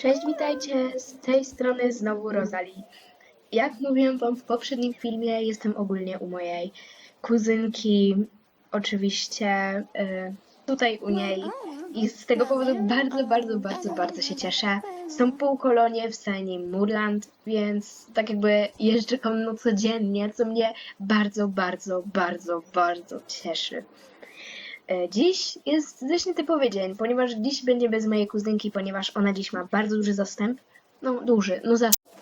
Cześć, witajcie, z tej strony znowu Rosalie. Jak mówiłem wam w poprzednim filmie, jestem ogólnie u mojej kuzynki, oczywiście y, tutaj u niej i z tego powodu bardzo, bardzo, bardzo, bardzo się cieszę. Są półkolonie w Sani Murland, więc tak jakby jeżdżę konno codziennie, co mnie bardzo, bardzo, bardzo, bardzo cieszy. E, Dziś jest dość nietypowy dzień, ponieważ dziś będzie bez mojej kuzynki, ponieważ ona dziś ma bardzo duży zastęp. No, duży, no zastęp.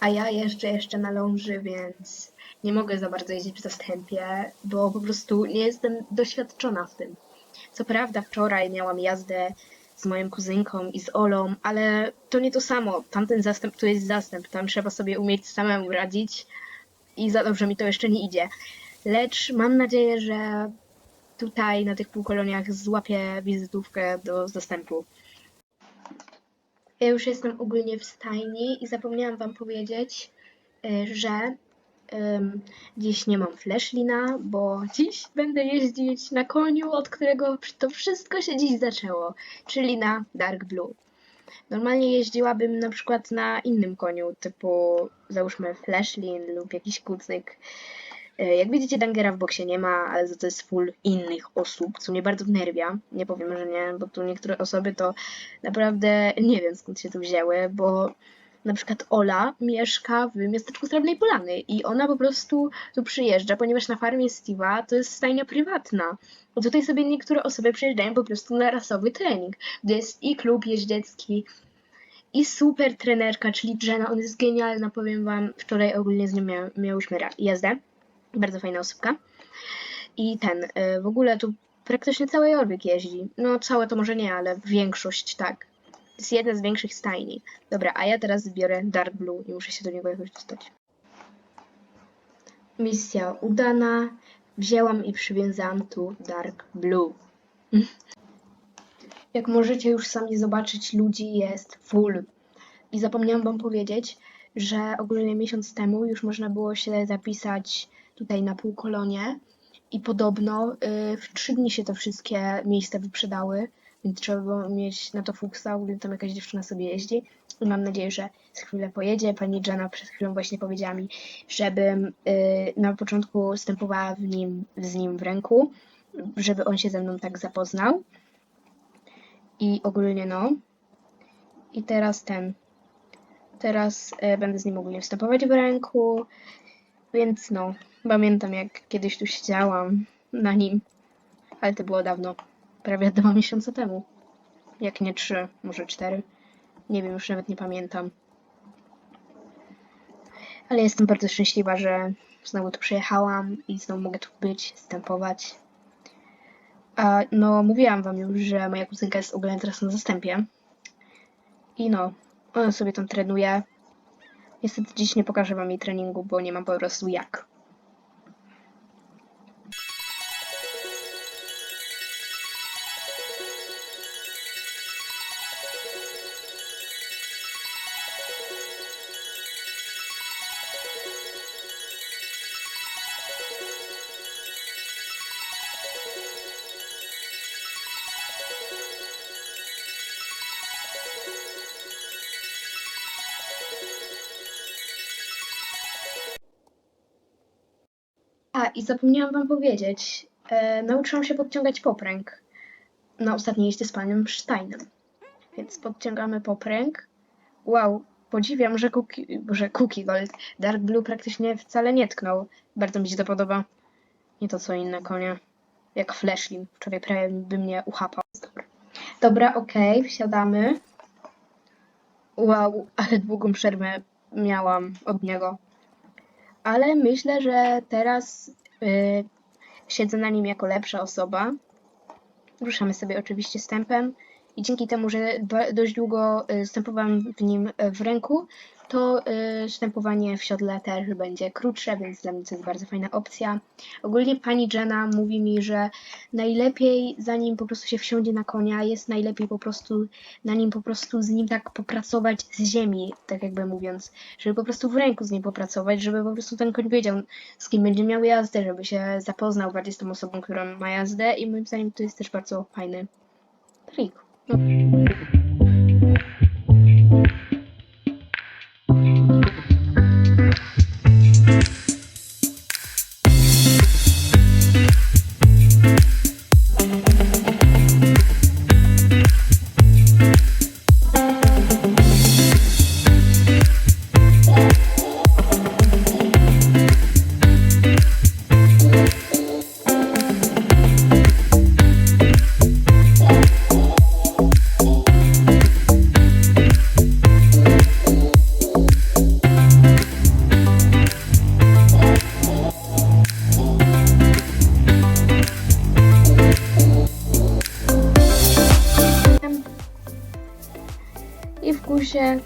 A ja jeszcze jeszcze na ląży, więc nie mogę za bardzo jeździć w zastępie, bo po prostu nie jestem doświadczona w tym. Co prawda wczoraj miałam jazdę z moją kuzynką i z Olą, ale to nie to samo. Tamten zastęp to jest zastęp, tam trzeba sobie umieć samemu radzić i za dobrze mi to jeszcze nie idzie. Lecz mam nadzieję, że tutaj na tych półkoloniach złapię wizytówkę do zastępu. Ja już jestem ogólnie w stajni i zapomniałam wam powiedzieć, y, że ym, dziś nie mam flashlina, bo dziś będę jeździć na koniu, od którego to wszystko się dziś zaczęło, czyli na Dark Blue. Normalnie jeździłabym na przykład na innym koniu, typu załóżmy flashlin lub jakiś kucyk, E, Jak widzicie, Dangera w boksie nie ma, ale za to jest full innych osób, co mnie bardzo wnerwia. Nie powiem, że nie, bo tu niektóre osoby to naprawdę nie wiem skąd się tu wzięły, bo na przykład Ola mieszka w miasteczku Srebrnej Polany i ona po prostu tu przyjeżdża, ponieważ na farmie Steve'a to jest stajnia prywatna. Bo tutaj sobie niektóre osoby przyjeżdżają po prostu na rasowy trening, gdzie jest i klub jeździecki, i super trenerka, czyli Jenna, ona jest genialna, powiem wam, wczoraj ogólnie z nią mia miałyśmy jazdę. Bardzo fajna osóbka. I ten, y, w ogóle tu praktycznie cały Jorvik jeździ. No całe to może nie, ale większość tak. Jest jedna z większych stajni. Dobra, a ja teraz zbiorę Dark Blue i muszę się do niego jakoś dostać. Misja udana. Wzięłam i przywiązałam tu Dark Blue. Jak możecie już sami zobaczyć, ludzi jest full. I zapomniałam wam powiedzieć, że ogólnie miesiąc temu już można było się zapisać tutaj na półkolonie i podobno y, w trzy dni się te wszystkie miejsca wyprzedały, więc trzeba było mieć na to fuksa, ogólnie tam jakaś dziewczyna sobie jeździ i mam nadzieję, że za chwilę pojedzie. Pani Jana przed chwilą właśnie powiedziała mi, żebym y, na początku wstępowała w nim, z nim w ręku, żeby on się ze mną tak zapoznał. I ogólnie no. I teraz ten. Teraz e, będę z nim ogólnie wstępować w ręku, więc no, pamiętam jak kiedyś tu siedziałam na nim, ale to było dawno, prawie dwa miesiące temu. Jak nie trzy, może cztery. Nie wiem, już nawet nie pamiętam. Ale jestem bardzo szczęśliwa, że znowu tu przyjechałam i znowu mogę tu być, wstępować. A, no, mówiłam wam już, że moja kuzynka jest ogólnie teraz na zastępie. I no, ona sobie tam trenuje. Niestety dziś nie pokażę wam jej treningu, bo nie mam po prostu jak. I zapomniałam wam powiedzieć. E, nauczyłam się podciągać popręg na ostatniej jeździe z panem Steinem. Więc podciągamy popręg. Wow, podziwiam, że Cookie, że Cookie Gold Dark Blue praktycznie wcale nie tknął. Bardzo mi się to podoba. Nie to co inne konie. Jak Flashlin. Wczoraj prawie by mnie uchapał. Dobra, Dobra okej, wsiadamy. Wow, ale długą przerwę miałam od niego ale myślę, że teraz siedzę na nim jako lepsza osoba. Ruszamy sobie oczywiście stępem i dzięki temu, że dość długo y, stępowałam w nim y, w ręku, to y, w siodle też będzie krótsze, więc dla mnie to jest bardzo fajna opcja. Ogólnie pani Jenna mówi mi, że najlepiej zanim po prostu się wsiądzie na konia, jest najlepiej po prostu na nim po prostu z nim tak popracować z ziemi, tak jakby mówiąc, żeby po prostu w ręku z nim popracować, żeby po prostu ten koń wiedział, z kim będzie miał jazdę, żeby się zapoznał bardziej z tą osobą, która ma jazdę i moim zdaniem to jest też bardzo fajny trik. No.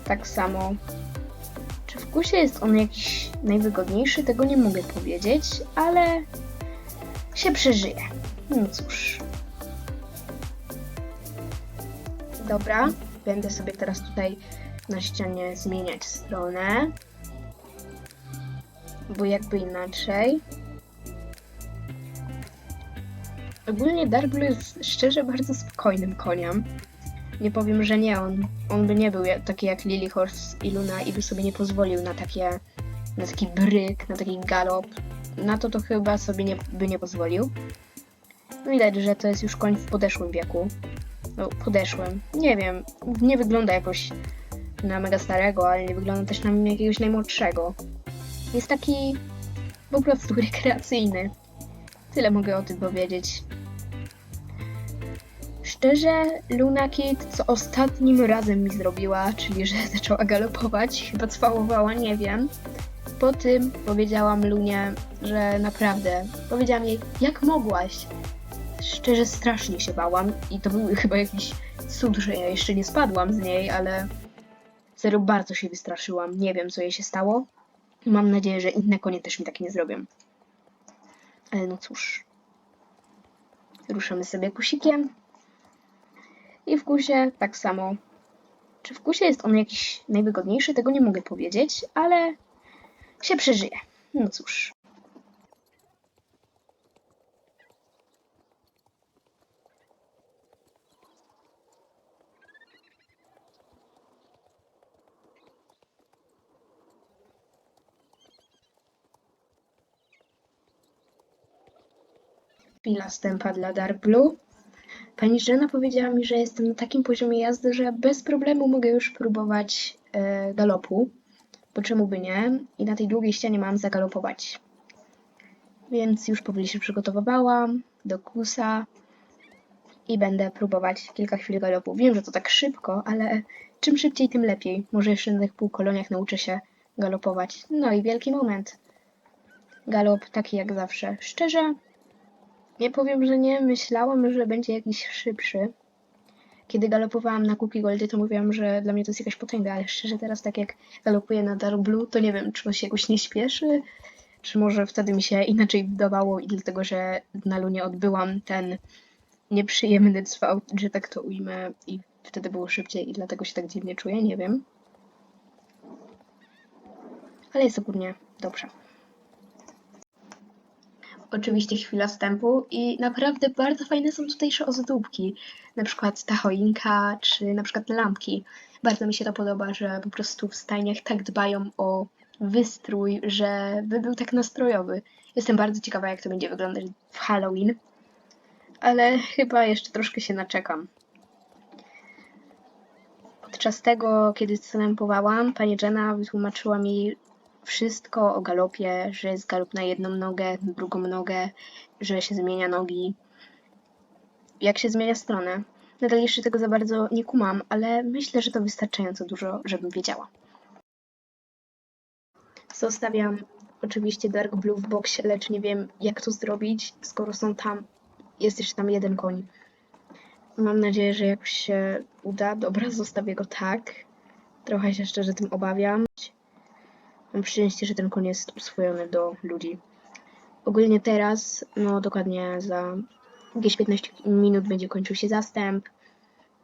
Tak samo. Czy w kusie jest on jakiś najwygodniejszy? Tego nie mogę powiedzieć, ale się przeżyje. No cóż. Dobra, będę sobie teraz tutaj na ścianie zmieniać stronę. Bo jakby inaczej. Ogólnie Dark Blue jest szczerze bardzo spokojnym koniem. Nie powiem, że nie on. On by nie był taki jak Lily Horse i Luna i by sobie nie pozwolił na takie, na taki bryk, na taki galop. Na to to chyba sobie nie, by nie pozwolił. No widać, że to jest już koń w podeszłym wieku. No, podeszłym. Nie wiem, nie wygląda jakoś na mega starego, ale nie wygląda też na jakiegoś najmłodszego. Jest taki po prostu rekreacyjny. Tyle mogę o tym powiedzieć. Szczerze, Luna Kid, co ostatnim razem mi zrobiła, czyli że zaczęła galopować, chyba cwałowała, nie wiem. Po tym powiedziałam Lunie, że naprawdę, powiedziałam jej, jak mogłaś? Szczerze, strasznie się bałam i to był chyba jakiś cud, że ja jeszcze nie spadłam z niej, ale serio bardzo się wystraszyłam. Nie wiem, co jej się stało. Mam nadzieję, że inne konie też mi tak nie zrobią. Ale no cóż. Ruszamy sobie kusikiem. I w kusie tak samo. Czy w kusie jest on jakiś najwygodniejszy? Tego nie mogę powiedzieć, ale się przeżyje. No cóż. Chwila stępa dla Dark Blue. Pani Żena powiedziała mi, że jestem na takim poziomie jazdy, że bez problemu mogę już próbować e, galopu. Bo czemu by nie? I na tej długiej ścianie mam zagalopować. Więc już powoli się przygotowywałam do kusa i będę próbować kilka chwil galopu. Wiem, że to tak szybko, ale czym szybciej, tym lepiej. Może jeszcze na tych półkoloniach nauczę się galopować. No i wielki moment. Galop taki jak zawsze. Szczerze, nie powiem, że nie. Myślałam, że będzie jakiś szybszy. Kiedy galopowałam na Cookie Goldzie, to mówiłam, że dla mnie to jest jakaś potęga, ale szczerze teraz tak jak galopuję na Dark Blue, to nie wiem, czy on się jakoś nie śpieszy, czy może wtedy mi się inaczej wydawało i dlatego, że na Lunie odbyłam ten nieprzyjemny cwał, że tak to ujmę i wtedy było szybciej i dlatego się tak dziwnie czuję, nie wiem. Ale jest ogólnie dobrze oczywiście chwila wstępu i naprawdę bardzo fajne są tutejsze ozdóbki. Na przykład ta choinka, czy na przykład lampki. Bardzo mi się to podoba, że po prostu w stajniach tak dbają o wystrój, że by był tak nastrojowy. Jestem bardzo ciekawa, jak to będzie wyglądać w Halloween. Ale chyba jeszcze troszkę się naczekam. Podczas tego, kiedy wstępowałam, pani Jenna wytłumaczyła mi wszystko o galopie, że jest galop na jedną nogę, drugą nogę, że się zmienia nogi, jak się zmienia stronę. Nadal jeszcze tego za bardzo nie kumam, ale myślę, że to wystarczająco dużo, żebym wiedziała. Zostawiam oczywiście Dark Blue w boksie, lecz nie wiem jak to zrobić, skoro są tam, jest jeszcze tam jeden koń. Mam nadzieję, że jakoś się uda. Dobra, zostawię go tak. Trochę się szczerze tym obawiam. Mam szczęście, że ten koń jest uswojony do ludzi. Ogólnie teraz, no dokładnie za jakieś 15 minut będzie kończył się zastęp.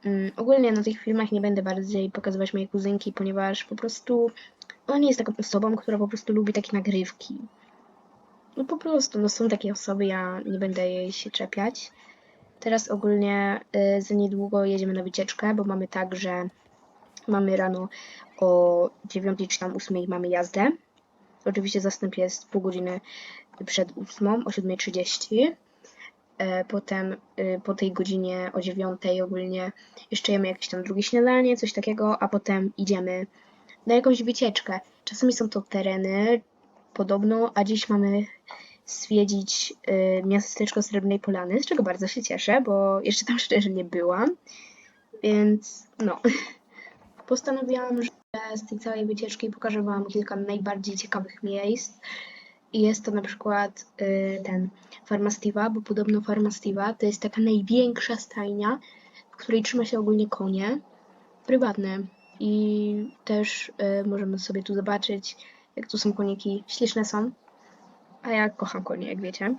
Mm, ogólnie na tych filmach nie będę bardziej pokazywać mojej kuzynki, ponieważ po prostu ona nie jest taką osobą, która po prostu lubi takie nagrywki. No po prostu, no są takie osoby, ja nie będę jej się czepiać. Teraz ogólnie y, za niedługo jedziemy na wycieczkę, bo mamy tak, że mamy rano o 9 czy tam 8 mamy jazdę. Oczywiście zastęp jest pół godziny przed 8, o 7.30. E, Potem y, po tej godzinie o 9 ogólnie jeszcze jemy jakieś tam drugie śniadanie, coś takiego, a potem idziemy na jakąś wycieczkę. Czasami są to tereny, podobno, a dziś mamy zwiedzić y, miasteczko Srebrnej Polany, z czego bardzo się cieszę, bo jeszcze tam szczerze nie byłam. Więc no, postanowiłam, że z tej całej wycieczki pokażę Wam kilka najbardziej ciekawych miejsc. I jest to na przykład y, ten Farmastiva, bo podobno Farmastiva to jest taka największa stajnia, w której trzyma się ogólnie konie prywatne. i też e, możemy sobie tu zobaczyć, jak tu są koniki. Śliczne są, a ja kocham konie, jak wiecie.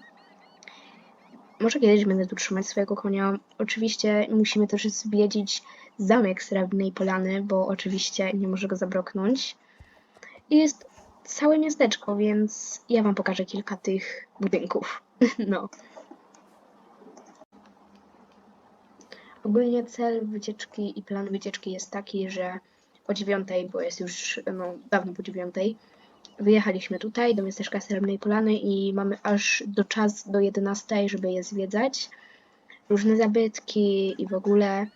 Może kiedyś będę tu trzymać swojego konia. Oczywiście musimy też zwiedzić zamek Srebrnej Polany, bo oczywiście nie może go zabroknąć. I jest całe miasteczko, więc ja wam pokażę kilka tych budynków. No. Ogólnie cel wycieczki i plan wycieczki jest taki, że o dziewiątej, bo jest już no, dawno po dziewiątej, wyjechaliśmy tutaj do miasteczka Srebrnej Polany i mamy aż do czas do 11, żeby je zwiedzać. Różne zabytki i w ogóle.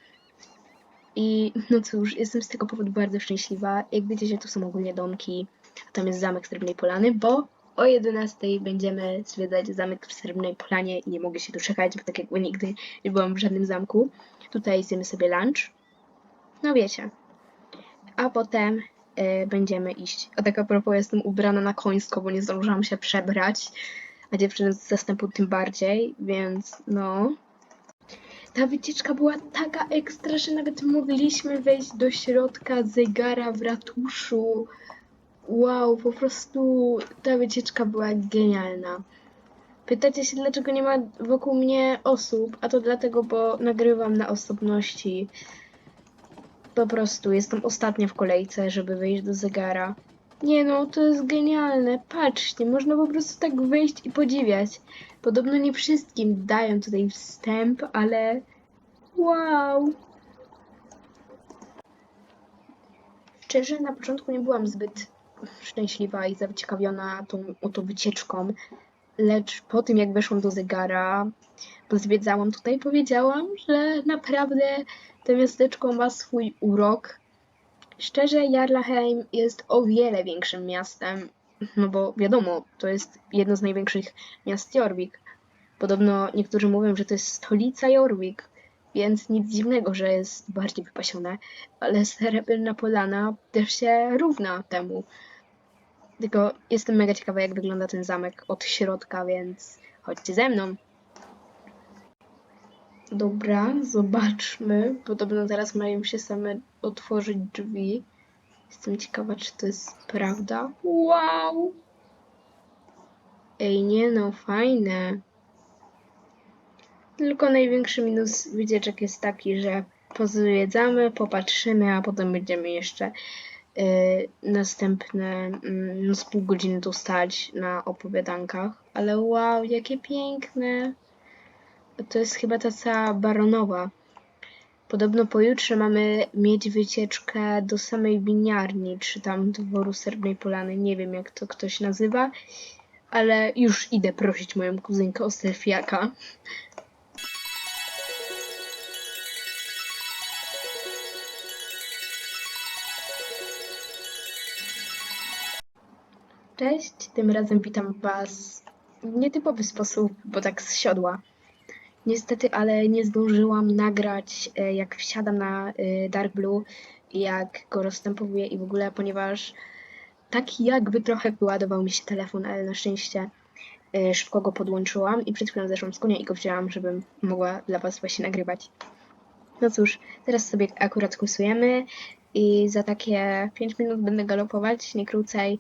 I no cóż, jestem z tego powodu bardzo szczęśliwa. Jak widzicie, tu są ogólnie domki, a tam jest zamek Srebrnej Polany, bo o 11 będziemy zwiedzać zamek w Srebrnej Polanie i nie mogę się doczekać, bo tak jakby nigdy nie byłam w żadnym zamku. Tutaj zjemy sobie lunch. No wiecie. A potem będziemy iść. A tak a propos, jestem ubrana na końsko, bo nie zdążyłam się przebrać. A dziewczyny z zastępu tym bardziej, więc no. Ta wycieczka była taka ekstra, że nawet mogliśmy wejść do środka zegara w ratuszu. Wow, po prostu ta wycieczka była genialna. Pytacie się, dlaczego nie ma wokół mnie osób? A to dlatego, bo nagrywam na osobności. Po prostu jestem ostatnia w kolejce, żeby wyjść do zegara. Nie no, to jest genialne. Patrzcie, można po prostu tak wejść i podziwiać. Podobno nie wszystkim dają tutaj wstęp, ale wow. Szczerze, na początku nie byłam zbyt szczęśliwa i zaciekawiona tą oto wycieczką, lecz po tym jak weszłam do zegara, pozwiedzałam tutaj, powiedziałam, że naprawdę to miasteczko ma swój urok. Szczerze, Jarlaheim jest o wiele większym miastem, no bo wiadomo, to jest jedno z największych miast Jorvik. Podobno niektórzy mówią, że to jest stolica Jorvik, więc nic dziwnego, że jest bardziej wypasione, ale Srebrna Polana też się równa temu. Tylko jestem mega ciekawa, jak wygląda ten zamek od środka, więc chodźcie ze mną. Dobra, zobaczmy. Podobno teraz mają się same otworzyć drzwi. Jestem ciekawa, czy to jest prawda. Wow! Ej, nie no, fajne. Tylko największy minus wycieczek jest taki, że pozwiedzamy, popatrzymy, a potem będziemy jeszcze następne mm, z pół godziny tu stać na opowiadankach. Ale wow, jakie piękne! To jest chyba ta cała baronowa. Podobno pojutrze mamy mieć wycieczkę do samej winiarni, czy tam dworu Srebrnej Polany. Nie wiem, jak to ktoś nazywa, ale już idę prosić moją kuzynkę o selfiaka. Cześć, tym razem witam Was w nietypowy sposób, bo tak z siodła. Niestety, ale nie zdążyłam nagrać, e, jak wsiadam na e, Dark Blue, jak go rozstępowuję i w ogóle, ponieważ tak jakby trochę wyładował mi się telefon, ale na szczęście e, szybko go podłączyłam i przed chwilą zeszłam z konia i go wzięłam, żebym mogła dla Was właśnie nagrywać. No cóż, teraz sobie akurat kursujemy i za takie 5 minut będę galopować, nie krócej.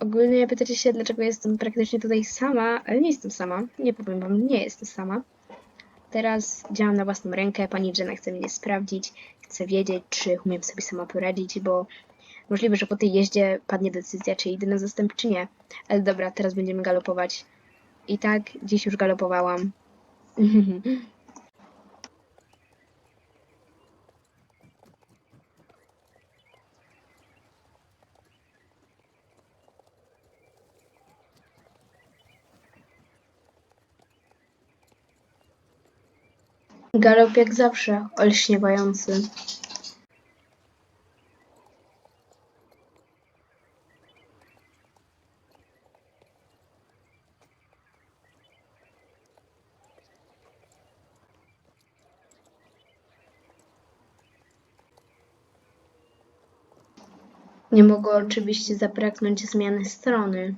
Ogólnie pytacie się, dlaczego jestem praktycznie tutaj sama, ale nie jestem sama. Nie powiem wam, nie jestem sama. Teraz działam na własną rękę. Pani Jenna chce mnie sprawdzić. Chce wiedzieć, czy umiem sobie sama poradzić, bo możliwe, że po tej jeździe padnie decyzja, czy idę na zastęp, czy nie. Ale dobra, teraz będziemy galopować. I tak, dziś już galopowałam. Galop jak zawsze, olśniewający. Nie mogło oczywiście zabraknąć zmiany strony.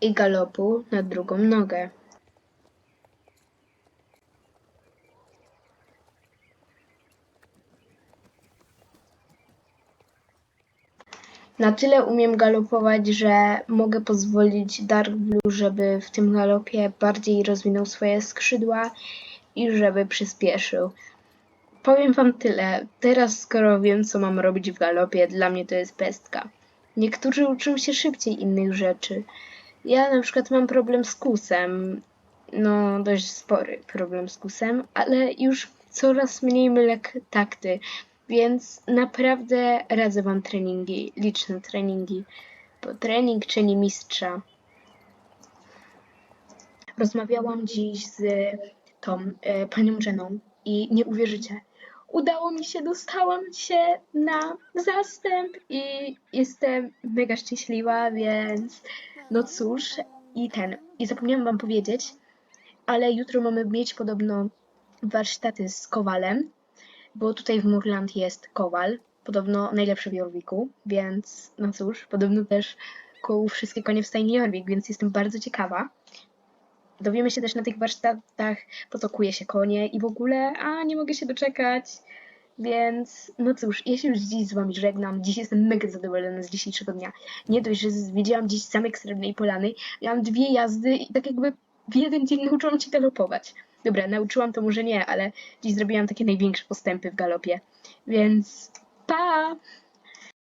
i galopu na drugą nogę. Na tyle umiem galopować, że mogę pozwolić Dark Blue, żeby w tym galopie bardziej rozwinął swoje skrzydła i żeby przyspieszył. Powiem wam tyle. Teraz, skoro wiem, co mam robić w galopie, dla mnie to jest pestka. Niektórzy uczą się szybciej innych rzeczy. Ja na przykład mam problem z kusem. No, dość spory problem z kusem, ale już coraz mniej mylę takty. Więc naprawdę radzę wam treningi, liczne treningi. Bo trening czyni mistrza. Rozmawiałam dziś z tą e, panią Jeną i nie uwierzycie. Udało mi się, dostałam się na zastęp i jestem mega szczęśliwa, więc no cóż, i ten. I zapomniałam wam powiedzieć, ale jutro mamy mieć podobno warsztaty z kowalem, bo tutaj w Murland jest kowal, podobno najlepszy w Jorviku, więc no cóż, podobno też koło wszystkie konie w stajni Jorvik, więc jestem bardzo ciekawa. Dowiemy się też na tych warsztatach, po co kuje się konie i w ogóle, a nie mogę się doczekać. Więc, no cóż, ja się już dziś z wami żegnam. Dziś jestem mega zadowolona z dzisiejszego dnia. Nie dość, że zwiedziłam dziś zamek Srebrnej Polany, miałam dwie jazdy i tak jakby w jeden dzień nauczyłam się galopować. Dobra, nauczyłam to może nie, ale dziś zrobiłam takie największe postępy w galopie. Więc, pa!